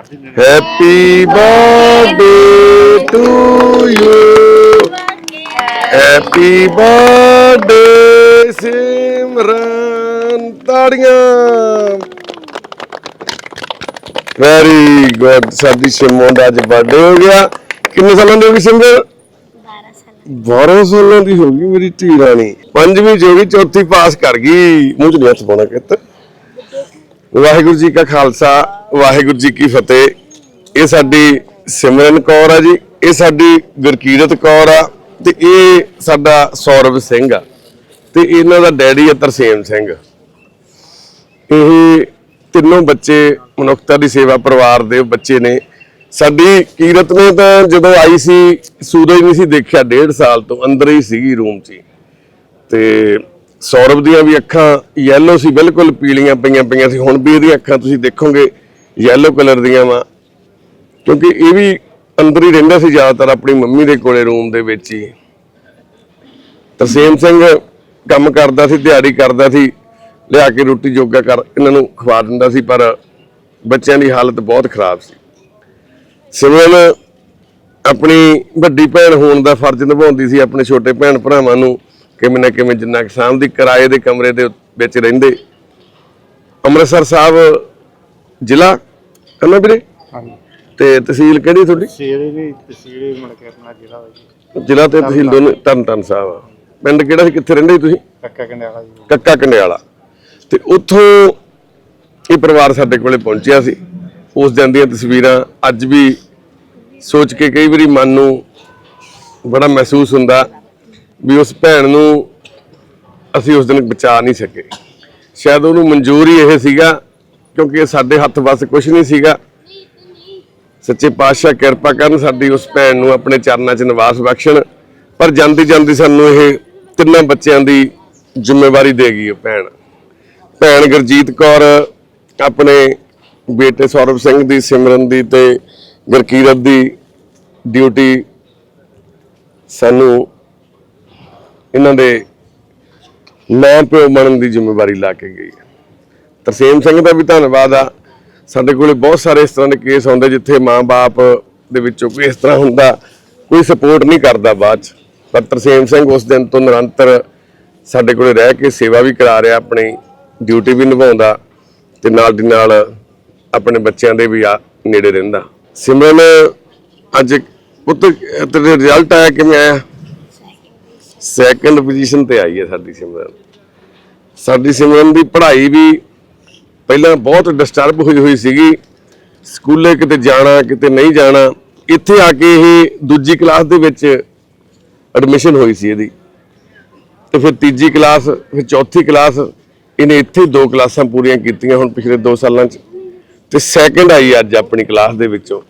Happy birthday to you happy birthday Simran ਤਾੜੀਆਂ very good ਸਾਡੀ ਸਿਮਰਨ ਦਾ ਅੱਜ ਬਰਥਡੇ ਹੋ ਗਿਆ। ਕਿੰਨੇ ਸਾਲਾਂ ਦੀ ਹੋ ਗਈ ਸਿਮਰਨ? 12 ਸਾਲਾਂ ਦੀ। ਹੋ ਗਈ ਮੇਰੀ ਧੀ ਰਾਣੀ। ਪੰਜਵੀਂ ਜੋ ਗਈ ਚੌਥੀ ਪਾਸ ਕਰ ਗਈ। ਮੂੰਹ ਚ ਨਹੀਂ ਹੱਥ ਪਾਉਣਾ ਕਿਤ। ਵਾਹਿਗੁਰੂ ਜੀ ਕਾ ਖਾਲਸਾ, ਵਾਹਿਗੁਰੂ ਜੀ ਕੀ ਫਤਿਹ। ਇਹ ਸਾਡੀ ਸਿਮਰਨ ਕੌਰ ਆ ਜੀ, ਇਹ ਸਾਡੀ ਗੁਰਕੀਰਤ ਕੌਰ ਆ ਤੇ ਇਹ ਸਾਡਾ ਸੌਰਵ ਸਿੰਘ ਆ ਤੇ ਇਹਨਾਂ ਦਾ ਡੈਡੀ ਆ ਤਰਸੇਮ ਸਿੰਘ। ਇਹ ਤਿੰਨੋਂ ਬੱਚੇ ਮਨੁੱਖਤਾ ਦੀ ਸੇਵਾ ਪਰਿਵਾਰ ਦੇ ਬੱਚੇ ਨੇ। ਸਾਡੀ ਕੀਰਤ ਨੇ ਤਾਂ ਜਦੋਂ ਆਈ ਸੀ, ਸੂਰਜ ਨਹੀਂ ਸੀ ਦੇਖਿਆ, ਡੇਢ ਸਾਲ ਤੋਂ ਅੰਦਰ ਹੀ ਸੀਗੀ ਰੂਮ 'ਚ ਹੀ। ਤੇ ਸੌਰਵ ਦੀਆਂ ਵੀ ਅੱਖਾਂ ਯੈਲੋ ਸੀ, ਬਿਲਕੁਲ ਪੀਲੀਆਂ ਪਈਆਂ ਪਈਆਂ ਸੀ। ਹੁਣ ਵੀ ਇਹਦੀਆਂ ਅੱਖਾਂ ਤੁਸੀਂ ਦੇਖੋਗੇ ਯੈਲੋ ਕਲਰ ਦੀਆਂ ਵਾ। ਕਿਉਂਕਿ ਇਹ ਵੀ ਅੰਦਰ ਹੀ ਰਹਿੰਦਾ ਸੀ ਜ਼ਿਆਦਾਤਰ ਆਪਣੀ ਮੰਮੀ ਦੇ ਕੋਲੇ ਰੂਮ ਦੇ ਵਿੱਚ ਹੀ। ਤਰਸੇਮ ਸਿੰਘ ਕੰਮ ਕਰਦਾ ਸੀ, ਦਿਹਾੜੀ ਕਰਦਾ ਸੀ, ਲਿਆ ਕੇ ਰੋਟੀ ਜੋਗਾ ਕਰ, ਇਹਨਾਂ ਨੂੰ ਖਵਾ ਦਿੰਦਾ ਸੀ, ਪਰ ਬੱਚਿਆਂ ਦੀ ਹਾਲਤ ਬਹੁਤ ਖਰਾਬ ਸੀ। ਸਿਮਰਨ ਆਪਣੀ ਵੱਡੀ ਭੈਣ ਹੋਣ ਦਾ ਫਰਜ਼ ਨਿਭਾਉਂਦੀ ਸੀ, ਆਪਣੇ ਛੋਟੇ ਭੈਣ ਭਰਾਵਾਂ ਨੂੰ। ਕਿਵੇਂ ਨਾ ਕਿਵੇਂ ਜਿੰਨਾ ਕੁ ਸਾਂਭਦੀ ਕਿਰਾਏ ਦੇ ਕਮਰੇ ਦੇ ਵਿੱਚ ਰਹਿੰਦੇ। ਅੰਮ੍ਰਿਤਸਰ ਸਾਹਿਬ ਜ਼ਿਲ੍ਹਾ ਨਾ ਵੀਰੇ? ਹਾਂਜੀ। ਤੇ ਤਹਿਸੀਲ ਕਿਹੜੀ ਤੁਹਾਡੀ? ਵੀ ਕੇ ਆਪਣਾ ਜ਼ਿਲ੍ਹਾ ਤੇ ਤਹਿਸੀਲ ਦੋਨੇ ਤਰਨ ਤਰਨ ਸਾਹਿਬ ਆ। ਪਿੰਡ ਕਿਹੜਾ ਸੀ ਕਿੱਥੇ ਰਹਿੰਦੇ ਸੀ ਤੁਸੀਂ? ਕੱਕਾ ਕੰਡਿਆਲਾ ਜੀ। ਕੱਕਾ ਕੰਡਿਆਲਾ। ਤੇ ਉੱਥੋਂ ਇਹ ਪਰਿਵਾਰ ਸਾਡੇ ਕੋਲੇ ਪਹੁੰਚਿਆ ਸੀ। ਉਸ ਦਿਨ ਦੀਆਂ ਤਸਵੀਰਾਂ ਅੱਜ ਵੀ ਸੋਚ ਕੇ ਕਈ ਵਾਰੀ ਮਨ ਨੂੰ ਬੜਾ ਮਹਿਸੂਸ ਹੁੰਦਾ। ਵੀ ਉਸ ਭੈਣ ਨੂੰ ਅਸੀਂ ਉਸ ਦਿਨ ਬਚਾ ਨਹੀਂ ਸਕੇ। ਸ਼ਾਇਦ ਉਹਨੂੰ ਮਨਜ਼ੂਰ ਇਹ ਸੀਗਾ, ਕਿਉਂਕਿ ਇਹ ਸਾਡੇ ਹੱਥ ਵੱਸ ਕੁਝ ਨਹੀਂ ਸੀਗਾ। ਸੱਚੇ ਪਾਤਸ਼ਾਹ ਕਿਰਪਾ ਕਰਨ ਸਾਡੀ ਉਸ ਭੈਣ ਨੂੰ ਆਪਣੇ ਚਰਨਾਂ 'ਚ ਨਿਵਾਸ ਬਖਸ਼ਣ, ਪਰ ਜਾਂਦੀ ਜਾਂਦੀ ਸਾਨੂੰ ਇਹ ਤਿੰਨਾਂ ਬੱਚਿਆਂ ਦੀ ਜ਼ਿੰਮੇਵਾਰੀ ਦੇ ਗਈ ਉਹ ਭੈਣ। ਭੈਣ ਗੁਰਜੀਤ ਕੌਰ ਆਪਣੇ ਬੇਟੇ ਸੌਰਵ ਸਿੰਘ ਦੀ, ਸਿਮਰਨ ਦੀ ਤੇ ਗੁਰਕੀਰਤ ਦੀ ਡਿਊਟੀ ਸਾਨੂੰ ਇਹਨਾਂ ਦੇ ਮਾਂ ਪਿਓ ਬਣਨ ਦੀ ਜ਼ਿੰਮੇਵਾਰੀ ਲਾ ਕੇ ਗਈ ਤਰਸੇਮ ਸਿੰਘ ਦਾ ਵੀ ਧੰਨਵਾਦ ਆ। ਸਾਡੇ ਕੋਲੇ ਬਹੁਤ ਸਾਰੇ ਇਸ ਤਰ੍ਹਾਂ ਦੇ ਕੇਸ ਆਉਂਦੇ ਜਿੱਥੇ ਮਾਂ-ਬਾਪ ਦੇ ਵਿੱਚੋਂ ਕੋਈ ਇਸ ਤਰ੍ਹਾਂ ਹੁੰਦਾ, ਕੋਈ ਸਪੋਰਟ ਨਹੀਂ ਕਰਦਾ ਬਾਅਦ ਚ। ਪਰ ਤਰਸੇਮ ਸਿੰਘ ਉਸ ਦਿਨ ਤੋਂ ਨਿਰੰਤਰ ਸਾਡੇ ਕੋਲੇ ਰਹਿ ਕੇ ਸੇਵਾ ਵੀ ਕਰਾ ਰਿਹਾ, ਆਪਣੀ ਡਿਊਟੀ ਵੀ ਨਿਭਾਉਂਦਾ ਤੇ ਨਾਲ ਦੀ ਨਾਲ ਆਪਣੇ ਬੱਚਿਆਂ ਦੇ ਵੀ ਆ ਨੇੜੇ ਰਹਿੰਦਾ। ਸਿਮਰਨ, ਅੱਜ ਪੁੱਤ, ਤੇਰੇ ਰਿਜ਼ਲਟ ਆਇਆ ਕਿਵੇਂ ਆਇਆ? ਸੈਕੰਡ ਪੋਜੀਸ਼ਨ ਤੇ ਆਈ ਹੈ ਸਾਡੀ ਸਿਮਰਨ। ਸਾਡੀ ਸਿਮਰਨ ਦੀ ਪੜ੍ਹਾਈ ਵੀ ਪਹਿਲਾਂ ਬਹੁਤ ਡਿਸਟਰਬ ਹੋਈ ਹੋਈ ਸੀਗੀ। ਸਕੂਲੇ ਕਿਤੇ ਜਾਣਾ, ਕਿਤੇ ਨਹੀਂ ਜਾਣਾ, ਇੱਥੇ ਆ ਕੇ ਇਹ ਦੂਜੀ ਕਲਾਸ ਦੇ ਵਿੱਚ ਐਡਮਿਸ਼ਨ ਹੋਈ ਸੀ ਇਹਦੀ। ਤੇ ਫਿਰ ਤੀਜੀ ਕਲਾਸ ਫਿਰ ਚੌਥੀ ਕਲਾਸ ਇਹਨੇ ਇੱਥੇ ਦੋ ਕਲਾਸਾਂ ਪੂਰੀਆਂ ਕੀਤੀਆਂ ਹੁਣ ਪਿਛਲੇ 2 ਸਾਲਾਂ 'ਚ। ਤੇ ਸੈਕੰਡ ਆਈ ਅੱਜ ਆਪਣੀ ਕਲਾਸ ਦੇ ਵਿੱਚੋਂ।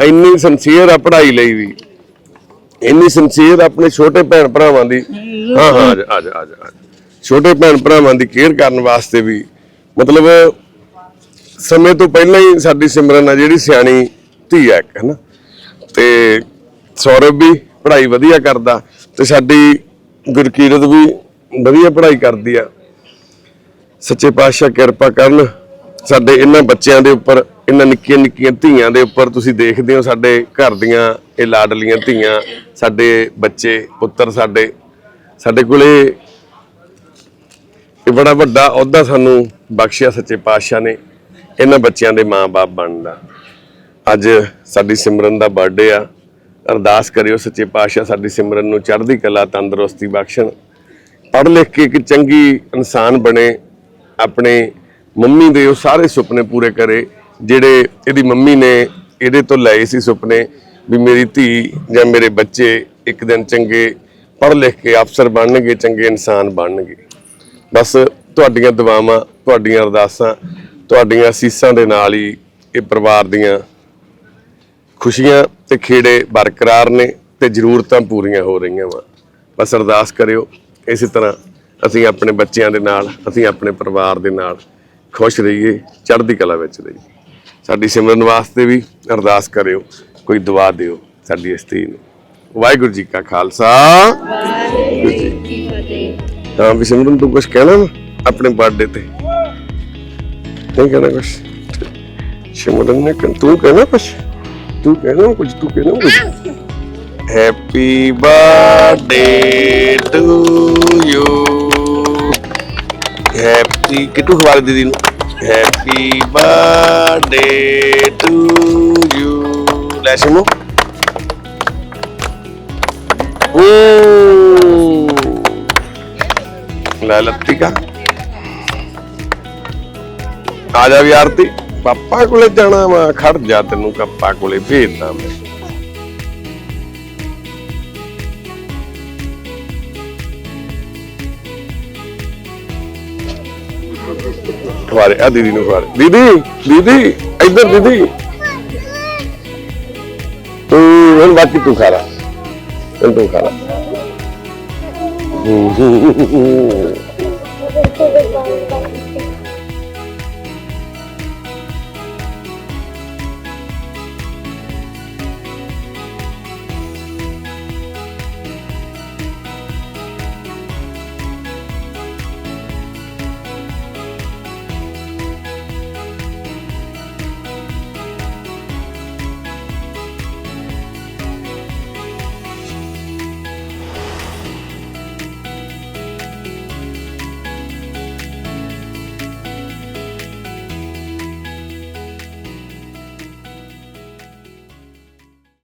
ਇੰਨੀ ਸਿੰਸੀਅਰ ਆ ਪੜ੍ਹਾਈ ਲਈ ਵੀ। ਇੰਨੀ ਸਿੰਸੀਅਰ ਆਪਣੇ ਛੋਟੇ ਭੈਣ ਭਰਾਵਾਂ ਦੀ। ਹਾਂ ਹਾਂ ਆ ਜਾ ਆ ਜਾ। ਛੋਟੇ ਭੈਣ ਭਰਾਵਾਂ ਦੀ ਕੇਅਰ ਕਰਨ ਵਾਸਤੇ ਵੀ ਮਤਲਬ ਸਮੇਂ ਤੋਂ ਪਹਿਲਾਂ ਹੀ ਸਾਡੀ ਸਿਮਰਨ ਆ ਜਿਹੜੀ ਸਿਆਣੀ ਧੀ ਇੱਕ ਹਨਾ? ਤੇ ਸੌਰਵ ਵੀ ਪੜ੍ਹਾਈ ਵਧੀਆ ਕਰਦਾ ਤੇ ਸਾਡੀ ਗੁਰਕੀਰਤ ਵੀ ਵਧੀਆ ਪੜ੍ਹਾਈ ਕਰਦੀ ਆ। ਸੱਚੇ ਪਾਤਸ਼ਾਹ ਕਿਰਪਾ ਕਰਨ ਸਾਡੇ ਇਹਨਾਂ ਬੱਚਿਆਂ ਦੇ ਉੱਪਰ ਇਹਨਾਂ ਨਿੱਕੀਆਂ ਨਿੱਕੀਆਂ ਧੀਆਂ ਦੇ ਉੱਪਰ ਤੁਸੀਂ ਦੇਖਦੇ ਹੋ ਸਾਡੇ ਘਰ ਦੀਆਂ ਇਹ ਲਾਡਲੀਆਂ ਧੀਆਂ, ਸਾਡੇ ਬੱਚੇ, ਪੁੱਤਰ ਸਾਡੇ ਸਾਡੇ ਕੋਲੇ ਇਹ ਬੜਾ ਵੱਡਾ ਅਹੁਦਾ ਸਾਨੂੰ ਬਖਸ਼ਿਆ ਸੱਚੇ ਪਾਤਸ਼ਾਹ ਨੇ, ਇਹਨਾਂ ਬੱਚਿਆਂ ਦੇ ਮਾਂ-ਬਾਪ ਬਣਨ ਦਾ। ਅੱਜ ਸਾਡੀ ਸਿਮਰਨ ਦਾ ਬਰਥਡੇ ਆ। ਅਰਦਾਸ ਕਰਿਓ ਸੱਚੇ ਪਾਤਸ਼ਾਹ ਸਾਡੀ ਸਿਮਰਨ ਨੂੰ ਚੜ੍ਹਦੀ ਕਲਾ, ਤੰਦਰੁਸਤੀ ਬਖਸ਼ਣ। ਪੜ੍ਹ ਲਿਖ ਕੇ ਇੱਕ ਚੰਗੀ ਇਨਸਾਨ ਬਣੇ, ਆਪਣੇ ਮੰਮੀ ਦੇ ਉਹ ਸਾਰੇ ਸੁਪਨੇ ਪੂਰੇ ਕਰੇ, ਜਿਹੜੇ ਇਹਦੀ ਮੰਮੀ ਨੇ ਇਹਦੇ ਤੋਂ ਲਏ ਸੀ ਸੁਪਨੇ ਵੀ ਮੇਰੀ ਧੀ ਜਾਂ ਮੇਰੇ ਬੱਚੇ ਇੱਕ ਦਿਨ ਚੰਗੇ ਪੜ੍ਹ ਲਿਖ ਕੇ ਅਫਸਰ ਬਣਨਗੇ, ਚੰਗੇ ਇਨਸਾਨ ਬਣਨਗੇ। ਬਸ ਤੁਹਾਡੀਆਂ ਦੁਆਵਾਂ, ਤੁਹਾਡੀਆਂ ਅਰਦਾਸਾਂ, ਤੁਹਾਡੀਆਂ ਅਸੀਸਾਂ ਦੇ ਨਾਲ ਹੀ ਇਹ ਪਰਿਵਾਰ ਦੀਆਂ ਖੁਸ਼ੀਆਂ ਤੇ ਖੇੜੇ ਬਰਕਰਾਰ ਨੇ ਤੇ ਜ਼ਰੂਰਤਾਂ ਪੂਰੀਆਂ ਹੋ ਰਹੀਆਂ ਵਾ। ਬਸ ਅਰਦਾਸ ਕਰਿਓ, ਇਸੇ ਤਰ੍ਹਾਂ ਅਸੀਂ ਆਪਣੇ ਬੱਚਿਆਂ ਦੇ ਨਾਲ, ਅਸੀਂ ਆਪਣੇ ਪਰਿਵਾਰ ਦੇ ਨਾਲ ਖੁਸ਼ ਰਹੀਏ, ਚੜ੍ਹਦੀ ਕਲਾ ਵਿੱਚ ਰਹੀਏ। ਸਾਡੀ ਸਿਮਰਨ ਵਾਸਤੇ ਵੀ ਅਰਦਾਸ ਕਰਿਓ। ਕੋਈ ਦੁਆ ਦਿਓ ਸਾਡੀ ਇਸ ਧੀ ਨੂੰ। ਵਾਹਿਗੁਰੂ ਜੀ ਕਾ ਖਾਲਸਾ। ਵਾਹਿਗੁਰੂ ਜੀ ਕੀ ਫਤਿਹ ਹਾਂ ਵੀ ਤੂੰ ਕੁਝ ਕਹਿਣਾ ਵਾ ਆਪਣੇ ਬਰਥਡੇ ਤੇ? ਨਹੀਂ ਕਹਿਣਾ ਕੁਝ ਸਿਮਰਨ ਨੇ ਕਹਿ- ਤੂੰ ਕਹਿਣਾ ਕੁਛ? ਤੂੰ ਕਹਿਣਾ ਕੁਝ ਤੂੰ ਕਹਿਣਾ ਕੁਝ happy birthday to you happy Kittu ਖਵਾਲ ਦੀਦੀ ਨੂੰ? ਹੈਪੀ ਬਰਥਡੇ ਟੂ ਯੂ ਲੈ ਸਿਮੋ। ਓ ਲੈ ਲੱਤੀਕਾ। ਆ ਜਾ ਵੀ ਆਰਤੀ। ਪਾਪਾ ਕੋਲੇ ਜਾਣਾ ਵਾ। ਖੜ ਜਾ ਤੈਨੂੰ ਪਾਪਾ ਕੋਲੇ। ਭੇਜਦਾ ਮੈਂ। ਖਵਾਰੇ ਆ ਦੀਦੀ ਨੂੰ ਖਵਾਰੇ ਦੀਦੀ ਦੀਦੀ, ਇੱਧਰ ਦੀਦੀ। ਤੂੰ ਹੁਣ ਬਾਕੀ ਤੂੰ ਖਾ ਲਾ। ਹੁਣ ਤੂੰ ਖਾ ਲਾ।